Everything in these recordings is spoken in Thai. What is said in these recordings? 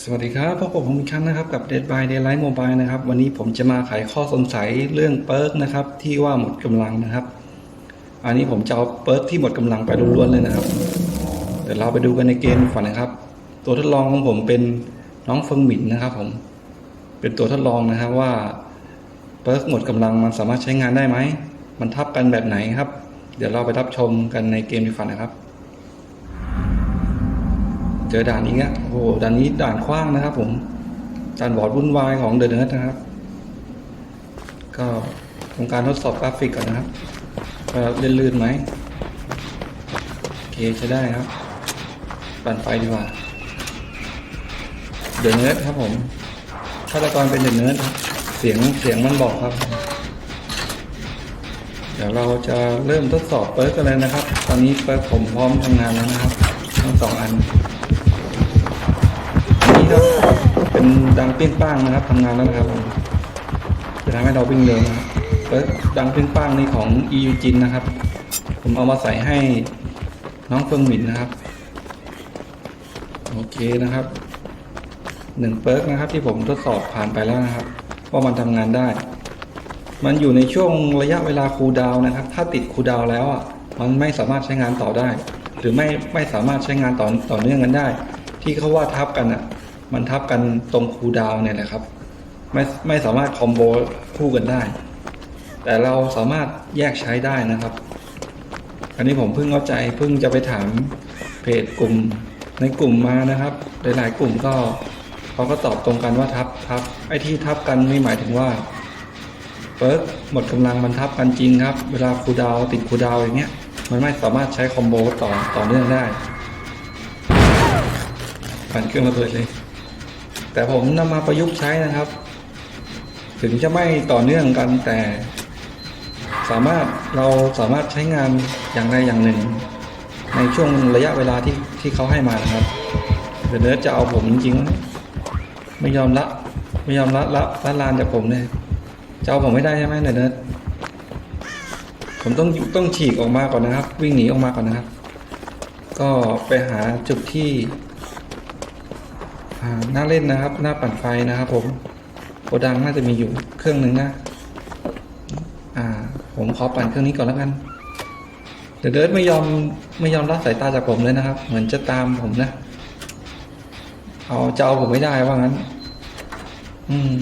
สวัสดีครับพบกับผมอีกครั้งนะครับกับ Dead by Daylight Mobile นะครับ วันนี้ผมจะมาไขข้อสงสัยเรื่องเปิร์กนะครับ ที่ว่าหมดกำลังนะครับ อันนี้ผมจะเอาเปิร์กที่หมดกำลังไปล้วนๆเลยนะครับ เดี๋ยวเราไปดูกันในเกมก่อนนะครับ ตัวทดลองของผมเป็นน้องเฟิงหมินนะครับ ผม เป็นตัวทดลองนะครับว่าเปิร์กหมดกำลังมันสามารถใช้งานได้ไหม มันทับกันแบบไหนครับ เดี๋ยวเราไปรับชมกันในเกมดีกว่านะครับ เจอด่านนี้อะโอ้โหด่านนี้ด่านกว้างนะครับ ผมด่านบอร์ดวุ่นวายของเดอะเนิร์ดนะครับ ก็ทำการทดสอบกราฟิกก่อนนะครับว่าเล่นลื่นไหมโอเคใช้ได้ครับ ปั่นไฟดีกว่าเดอะเนิร์ดครับผมฆาตกรเป็นเดอะเนิร์ดครับเสียงเสียงมันบอกครับเดี๋ยวเราจะเริ่มทดสอบเปิร์กกันเลยนะครับ ตอนนี้เปิร์กผมพร้อมทำงานแล้วนะครับ ทั้งสองอัน นดังเปี้ยงป้างนะครับทำงานแล้วนะครับผมจะทำให้เราวิ่งเร็วนะครับเปิดดังเปี้ยงป้างนี่ของ e u จินนะครับ ผมเอามาใส่ให้น้องเฟิงหมินนะครับ โอเคนะครับหนึ่งเปิร์กนะครับที่ผมทดสอบผ่านไปแล้วนะครับ ว่ามันทำงานได้ มันอยู่ในช่วงระยะเวลาคูลดาวน์นะครับ ถ้าติดคูลดาวน์แล้วอะมันไม่สามารถใช้งานต่อได้ หรือไม่ไม่สามารถใช้งานต่อต่อเนื่องกันได้ ที่เขาว่าทับกันอะ มันทับกันตรงคูดาวเนี่ยแหละครับ ไม่ไม่สามารถคอมโบคู่กันได้ แต่เราสามารถแยกใช้ได้นะครับอันนี้ผมเพิ่งเข้าใจเพิ่งจะไปถามเพจกลุ่มในกลุ่มมานะครับหลายๆกลุ่มก็เขาก็ตอบตรงกันว่าทับทับไอ้ที่ทับกันนี่หมายถึงว่าเปิร์กหมดกำลังมันทับกันจริงครับ เวลาคูดาวติดคูดาวอย่างเงี้ยมันไม่สามารถใช้คอมโบต่อต่อเนื่องได้ผ่านเครื่องระเบิดเลย แต่ผมนำมาประยุกต์ใช้นะครับ ถึงจะไม่ต่อเนื่องกันแต่ สามารถเราสามารถใช้งานอย่างใดอย่างหนึ่ง ในช่วงระยะเวลาที่ที่เขาให้มานะครับเดยวเนิร์ดจะเอาผมจริงๆไม่ยอมละไม่ยอมละละละลานจากผมเลยจะเอาผมไม่ได้ใช่ไหมเดยวเนิร์ดผมต้องต้องฉีกออกมาก่อนนะครับ วิ่งหนีออกมาก่อนนะครับ ก็ไปหาจุดที่ น่าเล่นนะครับ หน้าปั่นไฟนะครับ ผมโกดังน่าจะมีอยู่เครื่องหนึ่งนะ อ่า ผมขอปั่นเครื่องนี้ก่อนแล้วกันเดี๋ยวเดิร์ดไม่ยอมไม่ยอมรับสายตาจากผมเลยนะครับ เหมือนจะตามผมนะ เอาจะเอาผมไม่ได้ว่างั้น อืม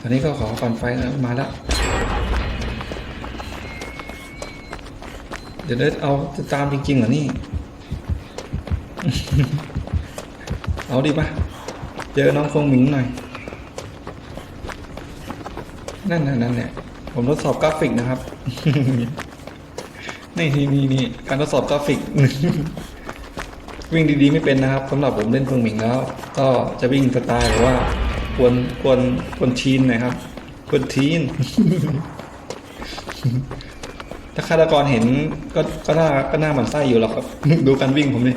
ตอนนี้ก็ขอปั่นไฟแล้วมาแล้วเดี๋ยวเดิร์ดเอาจะตามจริงๆเหรอนี่ เอาดิปะเจอน้องฟงหมิงหน่อย นั่นน่ะนั่นเนี่ยผมทดสอบกราฟิกนะครับ นี่นี่นี่นี่การทดสอบกราฟิก วิ่งดีๆไม่เป็นนะครับสำหรับผมเล่นฟงหมิงแล้ว ก็จะวิ่งสไตล์หรือว่ากวนกวนกวนทีนหนะครับกวนทีน ถ้าฆาตกรเห็นก็ก็น่าก็น่าหมันไส้อยู่หรอกครับ ดูการวิ่งผมดิ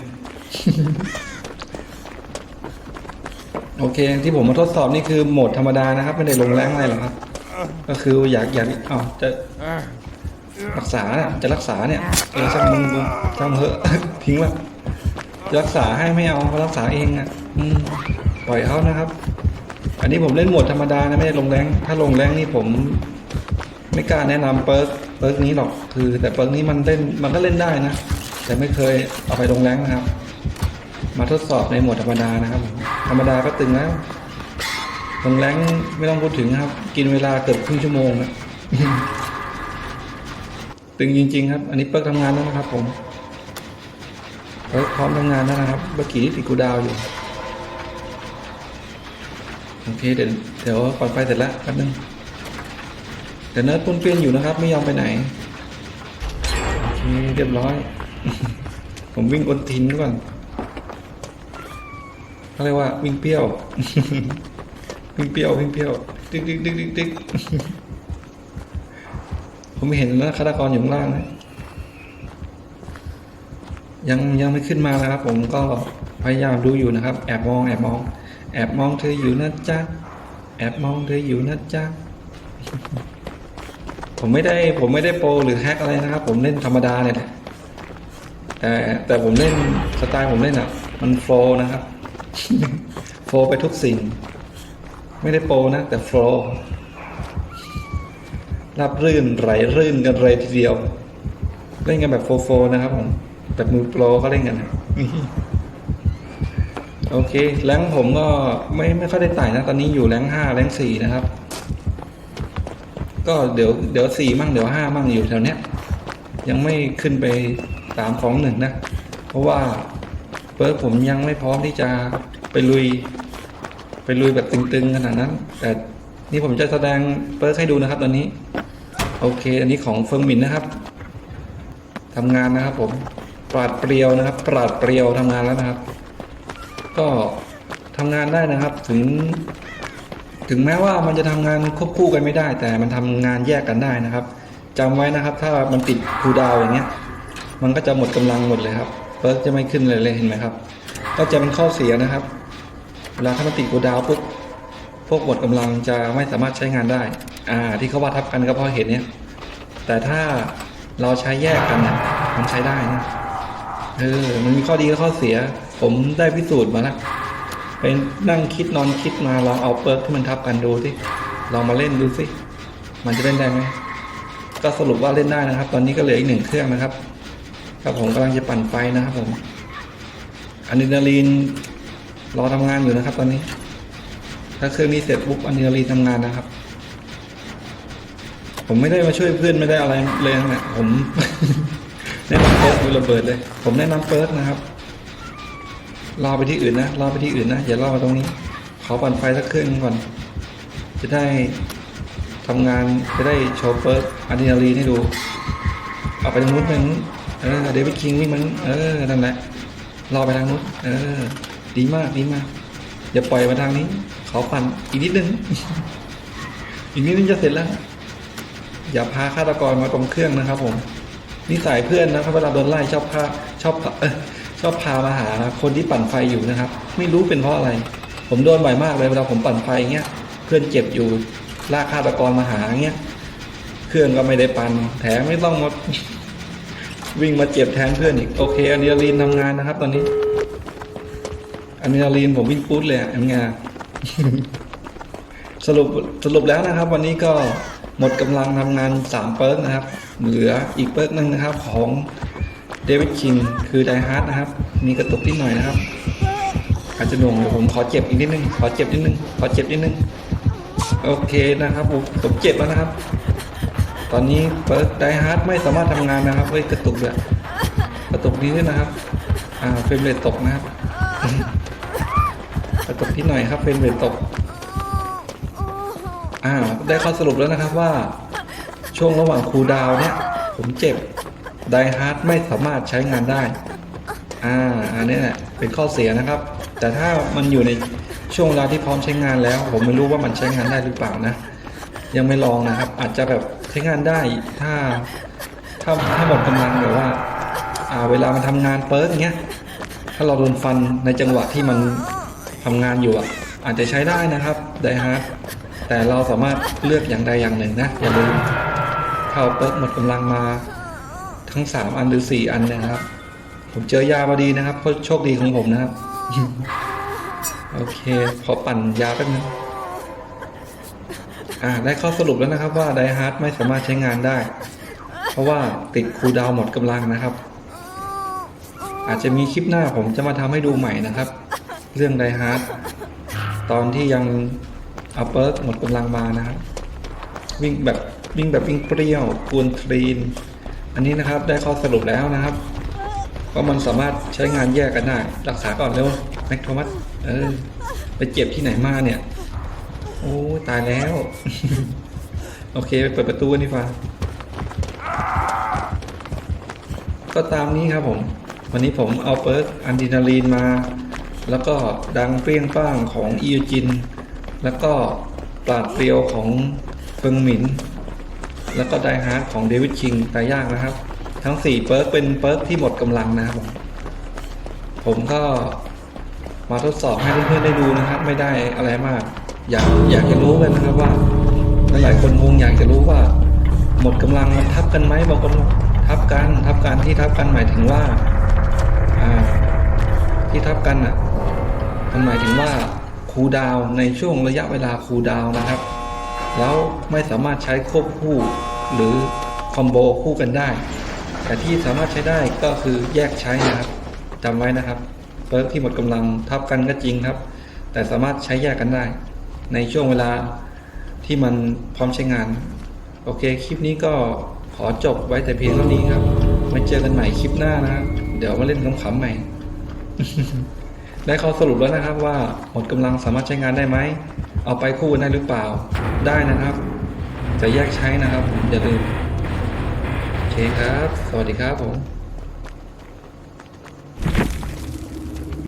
โอเค ที่ผมมาทดสอบนี่คือโหมดธรรมดานะครับ ไม่ได้ลงแรงอะไรหรอกครับ ก็คืออยากอยากอ้าวจะรักษาเนี่ยจะรักษาเนี่ยเออช่างมึงช่างเถอะทิ้งละรักษาให้ไม่เอาเขารักษาเองอะอืปล่อยเขานะครับ อันนี้ผมเล่นโหมดธรรมดานะไม่ได้ลงแรง ถ้าลงแรงนี่ผม ไม่กล้าแนะนำเปิร์กเปิร์กนี้หรอก คือ แต่เปิร์กนี้มันเล่นมันก็เล่นได้นะแต่ไม่เคยเอาไปลงแรงนะครับ มาทดสอบในโหมดธรรมดานะครับ ธรรมดาก็ตึงแล้วลงแรงไม่ต้องพูดถึงครับ กินเวลาเกือบครึ่งชั่วโมงนะตึงจริง ๆ ครับ อันนี้เปิกทำงานแล้วนะครับ ผมเปิกพร้อมทำงานแล้วนะครับเมื่อกี้ติดกูดาวอยู่โอเคเดี๋ยวเดี๋ยวก่อนไปเสร็จแล้วแป๊บนึงเดี๋ยวเนิร์ดปุ้นเปี้ยนอยู่นะครับ ไม่ยอมไปไหนโอเคเรียบร้อย ผมวิ่งอนทินก่อน เขาเรียกว่าวิ่งเปรี้ยว วิ่งเปรี้ยววิ่งเปรี้ยวติ๊กติ๊กติ๊กติ๊กติ๊กผมไม่เห็นนะฆาตกรอยู่ข้างล่างนะยังยังไม่ขึ้นมานะครับ ผมก็พยายามดูอยู่นะครับ แอบมองแอบมอง แอบมองเธออยู่นะจ๊ะแอบมองเธออยู่นะจ๊ะผมไม่ได้ผมไม่ได้โปรหรือแฮกอะไรนะครับ ผมเล่นธรรมดาเนี่ยแต่แต่ผมเล่นสไตล์ผมเล่นอะ มันโฟล์นะครับ โฟลไปทุกสิ่ง ไม่ได้โปรนะ แต่โฟลรับรื่นไหลรื่นกันเลยทีเดียว เล่นกันแบบโฟโฟนะครับผมแบบมือโปรก็เล่นกันโอเค แรงผมก็ไม่ไม่ค่อยได้ไต่นะ ตอนนี้อยู่แรงห้าแรงสี่นะครับ ก็เดี๋ยวเดี๋ยวสี่มั่งเดี๋ยวห้ามั่งอยู่แถวเนี้ย ยังไม่ขึ้นไปสามของหนึ่งนะ เพราะว่า เปิร์กผมยังไม่พร้อมที่จะไปลุย ไปลุยแบบตึงๆขนาดนั้น แต่นี่ผมจะแสดงเปิร์กให้ดูนะครับ ตอนนี้ โอเค อันนี้ของเฟิงหมินนะครับทำงานนะครับ ผมปราดเปรียวนะครับ ปราดเปรียวทำงานแล้วนะครับ ก็ทำงานได้นะครับ ถึง ถึงแม้ว่ามันจะทำงานควบคู่กันไม่ได้ แต่มันทำงานแยกกันได้นะครับจำไว้นะครับ ถ้ามันติดคูดาวอย่างเงี้ย มันก็จะหมดกำลังหมดเลยครับ เปิร์กจะไม่ขึ้นเลยเลยเห็นไหมครับ ก็จะเป็นข้อเสียนะครับเวลาถ้ามันติดคูดาวปุ๊บพวกหมดกำลังจะไม่สามารถใช้งานได้ อ่า ที่เขาว่าทับกันก็เพราะเหตุเนี้ยแต่ถ้าเราใช้แยกกันเนี่ยมันใช้ได้นะเออมันมีข้อดีและข้อเสีย ผมได้พิสูจน์มาแล้วไปนั่งคิดนอนคิดมาลองเอาเปิร์กที่มันทับกันดูสิลองมาเล่นดูสิมันจะเล่นได้ไหมก็สรุปว่าเล่นได้นะครับ ตอนนี้ก็เหลืออีกหนึ่งเครื่องนะครับ ครับผมกำลังจะปั่นไฟนะครับผมอะดรีนาลีนรอทำงานอยู่นะครับ ตอนนี้ ถ้าเครื่องนี้เสร็จปุ๊บอะดรีนาลีนทำงานนะครับ ผมไม่ได้มาช่วยเพื่อนไม่ได้อะไรเลยนะผมแนะนำเปิร์กดูระเบิดเลย ผมแนะนำเปิร์กนะครับรอไปที่อื่นนะรอไปที่อื่นนะอย่ารอมาตรงนี้ ขอปั่นไฟสักเครื่องหนึ่งก่อน จะได้ทำงานจะได้โชว์เปิร์กอะดรีนาลีนให้ดู เอาไปทางนู้นไปทางนู้น เออเดวิดคิงนี่มันเออนั่นแหละรอไปทางนู้นเออ ดีมากดีมากอย่าปล่อยมาทางนี้ ขอปั่นอีกนิดนึง อีกนิดนึงจะเสร็จแล้ว อย่าพาฆาตกรมาตรงเครื่องนะครับ ผมนิสัยเพื่อนนะครับเวลาโดนไล่ชอบพาชอบเออชอบพามาหาคนที่ปั่นไฟอยู่นะครับ ไม่รู้เป็นเพราะอะไร ผมโดนบ่อยมากเลยเวลาผมปั่นไฟเงี้ยเพื่อนเจ็บอยู่ลากฆาตกรมาหาเงี้ยเครื่องก็ไม่ได้ปั่นแถมไม่ต้องมา วิ่งมาเจ็บแทนเพื่อนอีกโอเคอะดรีนาลีนทำงานนะครับ ตอนนี้อะดรีนาลีนผมวิ่งปุ๊ดเลยอะทำงานสรุปสรุปแล้วนะครับ วันนี้ก็หมดกำลังทำงานสามเปิร์กนะครับ เหลืออีกเปิร์กหนึ่งนะครับของเดวิดคิงคือไดฮาร์ดนะครับ มีกระตุกนิดหน่อยนะครับ อาจจะหน่วงเดี๋ยวผมขอเจ็บอีกนิดนึงขอเจ็บนิดนึงขอเจ็บนิดนึงโอเคนะครับผมผมเจ็บแล้วนะครับ ตอนนี้เปิร์กไดฮาร์ดไม่สามารถทำงานนะครับเฮ้ยกระตุกเลยกระตุกนี้ด้วยนะครับ อ่าเฟรมเรทตกนะครับ กระตุกที่หน่อยครับเฟรมเรทตก อ่าได้ข้อสรุปแล้วนะครับว่า ช่วงระหว่างคูลดาวน์เนี่ย ผมเจ็บไดฮาร์ดไม่สามารถใช้งานได้ อ่า อันนี้แหละเป็นข้อเสียนะครับ แต่ถ้ามันอยู่ในช่วงเวลาที่พร้อมใช้งานแล้ว ผมไม่รู้ว่ามันใช้งานได้หรือเปล่านะ ยังไม่ลองนะครับ อาจจะแบบ ช้งานได้ถ้าถ้าถ้าหมดกำลังแบบว่าอ่า เวลามันทำงานเปิร์กเงี้ย ถ้าเราโดนฟันในจังหวะที่มันทำงานอยู่อะ อาจจะใช้ได้นะครับไดฮาร์ดแต่เราสามารถเลือกอย่างใดอย่างหนึ่งนะ อย่าลืมเข้าเปิร์กหมดกำลังมาทั้งสามอันหรือสี่อันนะครับ ผมเจอยาพอดีนะครับเพราะโชคดีของผมนะครับ โอเค ขอปั่นยาแป๊บนึง อ่าได้ข้อสรุปแล้วนะครับว่าไดฮาร์ดไม่สามารถใช้งานได้ เพราะว่าติดคูลดาวหมดกำลังนะครับ อาจจะมีคลิปหน้าผมจะมาทำให้ดูใหม่นะครับ เรื่องไดฮาร์ดตอนที่ยังเอาเปิร์กหมดกำลังมานะครับวิ่งแบบวิ่งแบบวิ่งเปรี้ยวกวนทรีน อันนี้นะครับได้ข้อสรุปแล้วนะครับว่ามันสามารถใช้งานแยกกันได้ รักษาก่อนเร็วแม็กโทมัสเออไปเจ็บที่ไหนมาเนี่ย โอ้ตายแล้ว โอเคไปเปิดประตูนดีกว่าก็ตามนี้ครับผม วันนี้ผมเอาเปิร์กอะดรีนาลีนมา แล้วก็ดังเปรี้ยงป้างของอียูจิน แล้วก็ปราดเปรียวของเฟิงหมิน แล้วก็ไดฮาร์ดของเดวิดคิงตายยากนะครับ ทั้ง 4 เปิร์กเป็นเปิร์กที่หมดกำลังนะครับผมผมก็มาทดสอบให้เพื่อนๆได้ดูนะครับ ไม่ได้อะไรมาก อยากอยากจะรู้กันนะครับว่าหลายคนคงอยากจะรู้ว่า หมดกำลังมันทับกันไหมบางคนทับกันทับกันที่ทับกันหมายถึงว่าอ่าที่ทับกันอะมันหมายถึงว่าคูดาวในช่วงระยะเวลาคูดาวน์นะครับ แล้วไม่สามารถใช้ควบคู่หรือคอมโบคู่กันได้ แต่ที่สามารถใช้ได้ก็คือแยกใช้นะครับจำไว้นะครับเปิร์กที่หมดกำลังทับกันก็จริงครับ แต่สามารถใช้แยกกันได้ ในช่วงเวลาที่มันพร้อมใช้งาน โอเค คลิปนี้ก็ขอจบไว้แต่เพียงเท่านี้ครับไว้เจอกันใหม่คลิปหน้านะครับเดี๋ยวมาเล่นขำๆใหม่ ได้ข้อสรุปแล้วนะครับว่าหมดกำลังสามารถใช้งานได้ไหม เอาไปคู่ได้หรือเปล่า ได้นะครับ จะแยกใช้นะครับอย่าลืมโอเคครับ สวัสดีครับผม